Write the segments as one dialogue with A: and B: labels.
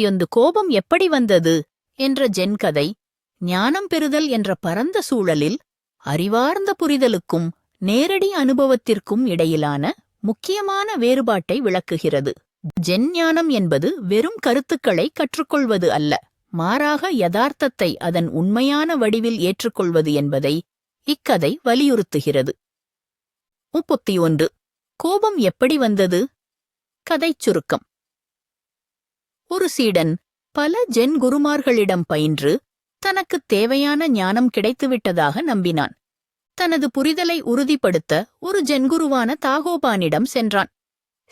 A: இருபத்தியொந்து கோபம் எப்படி வந்தது? என்ற ஜென் கதை ஞானம் பெறுதல் என்ற பரந்த சூழலில் அறிவார்ந்த புரிதலுக்கும் நேரடி அனுபவத்திற்கும் இடையிலான முக்கியமான வேறுபாட்டை விளக்குகிறது. ஜென் ஞானம் என்பது வெறும் கருத்துக்களை கற்றுக்கொள்வது அல்ல மாறாக யதார்த்தத்தை அதன் உண்மையான வடிவில் ஏற்றுக்கொள்வது என்பதை இக்கதை வலியுறுத்துகிறது. முப்பத்தி ஒன்று. கோபம் எப்படி வந்தது? கதைச் சுருக்கம். ஒரு சீடன் பல ஜென் குருமார்களிடம் பயின்று தனக்குத் தேவையான ஞானம் கிடைத்துவிட்டதாக நம்பினான். தனது புரிதலை உறுதிப்படுத்த ஒரு ஜென்குருவான தாகோபானிடம் சென்றான்.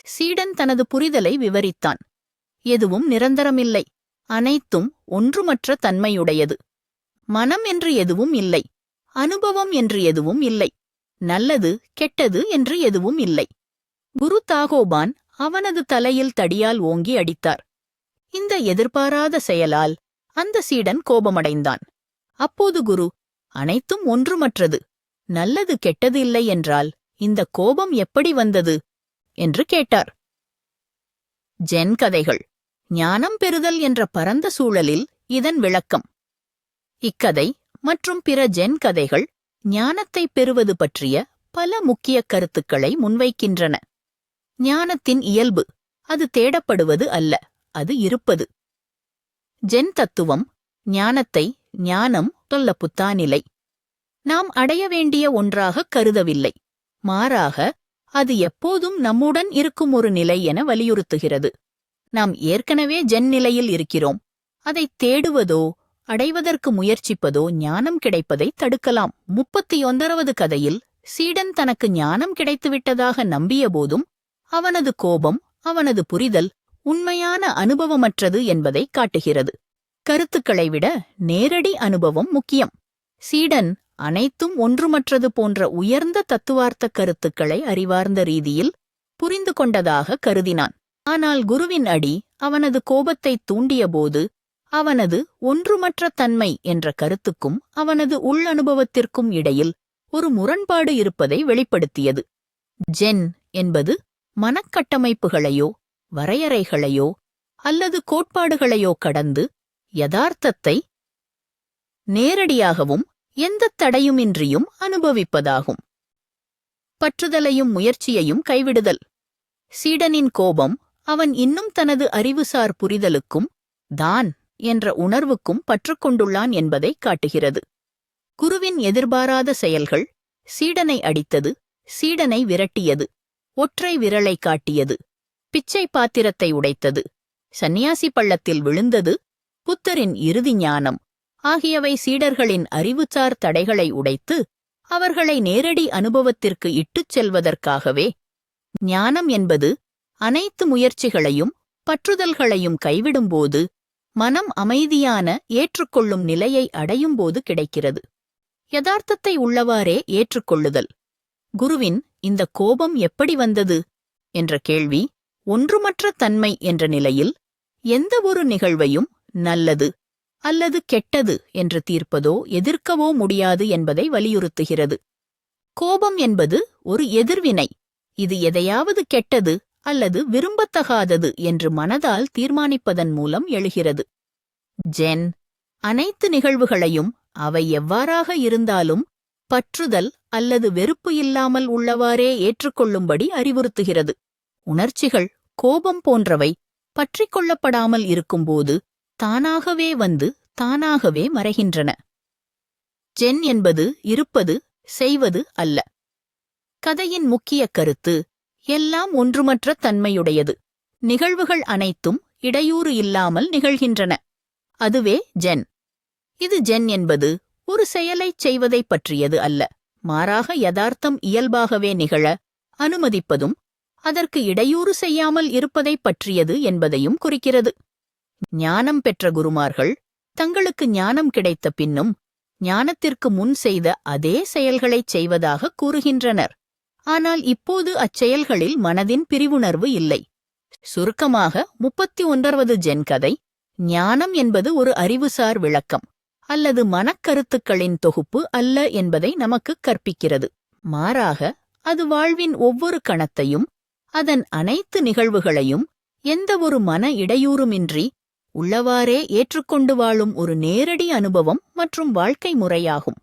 A: சீடன் தனது புரிதலை விவரித்தான். எதுவும் நிரந்தரமில்லை. அனைத்தும் ஒன்றுமற்ற தன்மையுடையது. மனம் என்று எதுவும் இல்லை. அனுபவம் என்று எதுவும் இல்லை. நல்லது கெட்டது என்று எதுவும் இல்லை. குரு தாகோபான் அவனது தலையில் தடியால் ஓங்கி அடித்தார். இந்த எதிர்பாராத செயலால் அந்த சீடன் கோபமடைந்தான். அப்போது குரு அனைத்தும் ஒன்றுமற்றது. நல்லது கெட்டது இல்லை என்றால் இந்த கோபம் எப்படி வந்தது? என்று கேட்டார். ஜென் கதைகள். ஞானம் பெறுதல் என்ற பரந்த சூழலில் இதன் விளக்கம். இக்கதை மற்றும் பிற ஜென் கதைகள் ஞானத்தை பெறுவது பற்றிய பல முக்கிய கருத்துக்களை முன்வைக்கின்றன. ஞானத்தின் இயல்பு அது தேடப்படுவது அல்ல. அது இருப்பது. ஜென் தத்துவம் ஞானத்தை ஞானம் சொல்ல புத்தானிலை. நாம் அடைய வேண்டிய ஒன்றாக கருதவில்லை. மாறாக அது எப்போதும் நம்முடன் இருக்கும் ஒரு நிலை என வலியுறுத்துகிறது. நாம் ஏற்கனவே ஜென் நிலையில் இருக்கிறோம். அதை தேடுவதோ அடைவதற்கு முயற்சிப்பதோ ஞானம் கிடைப்பதை தடுக்கலாம். முப்பத்தி ஒன்பதாவது கதையில் சீடன் தனக்கு ஞானம் கிடைத்துவிட்டதாக நம்பியபோதும் அவனது கோபம் அவனது புரிதல் உண்மையான அனுபவமற்றது என்பதை காட்டுகிறது. கருத்துக்களை விட நேரடி அனுபவம் முக்கியம். சீடன் அனைத்தும் ஒன்றுமற்றது போன்ற உயர்ந்த தத்துவார்த்த கருத்துக்களை அறிவார்ந்த ரீதியில் புரிந்து கொண்டதாக கருதினான். ஆனால் குருவின் அடி அவனது கோபத்தை தூண்டியபோது அவனது ஒன்றுமற்ற தன்மை என்ற கருத்துக்கும் அவனது உள்ளனுபவத்திற்கும் இடையில் ஒரு முரண்பாடு இருப்பதை வெளிப்படுத்தியது. ஜென் என்பது மனக்கட்டமைப்புகளையோ வரையறைகளையோ அல்லது கோட்பாடுகளையோ கடந்து யதார்த்தத்தை நேரடியாகவும் எந்தத் தடையுமின்றியும் அனுபவிப்பதாகும். பற்றுதலையும் முயற்சியையும் கைவிடுதல். சீடனின் கோபம் அவன் இன்னும் தனது அறிவுசார் புரிதலுக்கும் தான் என்ற உணர்வுக்கும் பற்றுக்கொண்டுள்ளான் என்பதை காட்டுகிறது. குருவின் எதிர்பாராத செயல்கள் சீடனை அடித்தது சீடனை விரட்டியது ஒற்றை விரலை காட்டியது பிச்சை பாத்திரத்தை உடைத்தது. சந்நியாசி பள்ளத்தில் விழுந்தது புத்தரின் இறுதி ஞானம். ஆகியவை சீடர்களின் அறிவுசார் தடைகளை உடைத்து அவர்களை நேரடி அனுபவத்திற்கு இட்டுச் செல்வதற்காகவே. ஞானம் என்பது அனைத்து முயற்சிகளையும் பற்றுதல்களையும் கைவிடும்போது மனம் அமைதியான ஏற்றுக்கொள்ளும் நிலையை அடையும்போது கிடைக்கிறது. யதார்த்தத்தை உள்ளவாறே ஏற்றுக்கொள்ளுதல். குருவின் இந்த கோபம் எப்படி வந்தது? என்ற கேள்வி ஒன்றுமற்ற தன்மை என்ற நிலையில் எந்த ஒரு நிகழ்வையும் நல்லது அல்லது கெட்டது என்று தீர்ப்பதோ எதிர்க்கவோ முடியாது என்பதை வலியுறுத்துகிறது. கோபம் என்பது ஒரு எதிர்வினை. இது எதையாவது கெட்டது அல்லது விரும்பத்தகாதது என்று மனதால் தீர்மானிப்பதன் மூலம் எழுகிறது. ஜென். அனைத்து நிகழ்வுகளையும் அவை எவ்வாறாக இருந்தாலும் பற்றுதல் அல்லது வெறுப்பு இல்லாமல் உள்ளவாறே ஏற்றுக்கொள்ளும்படி அறிவுறுத்துகிறது. உணர்ச்சிகள் கோபம் போன்றவை பற்றிக் கொள்ளப்படாமல் இருக்கும்போது தானாகவே வந்து தானாகவே மறைகின்றன. ஜென் என்பது இருப்பது செய்வது அல்ல. கதையின் முக்கிய கருத்து எல்லாம் ஒன்றுமற்ற தன்மையுடையது. நிகழ்வுகள் அனைத்தும் இடையூறு இல்லாமல் நிகழ்கின்றன. அதுவே ஜென். இது ஜென் என்பது ஒரு செயலைச் செய்வதைப் பற்றியது அல்ல. மாறாக யதார்த்தம் இயல்பாகவே நிகழ அனுமதிப்பதும் அதற்கு இடையூறு செய்யாமல் இருப்பதைப் பற்றியது என்பதையும் குறிக்கிறது. ஞானம் பெற்ற குருமார்கள் தங்களுக்கு ஞானம் கிடைத்த பின்னும் ஞானத்திற்கு முன் செய்த அதே செயல்களைச் செய்வதாக கூறுகின்றனர். ஆனால் இப்போது அச்செயல்களில் மனதின் பிரிவுணர்வு இல்லை. சுருக்கமாக முப்பத்தி ஒன்பதாவது ஜென் கதை ஞானம் என்பது ஒரு அறிவுசார் விளக்கம் அல்லது மனக்கருத்துக்களின் தொகுப்பு அல்ல என்பதை நமக்கு கற்பிக்கிறது. மாறாக அது வாழ்வின் ஒவ்வொரு கணத்தையும் அதன் அனைத்து நிகழ்வுகளையும் எந்தவொரு மன இடையூறுமின்றி உள்ளவாறே ஏற்றுக்கொண்டு வாழும் ஒரு நேரடி அனுபவம் மற்றும் வாழ்க்கை முறையாகும்.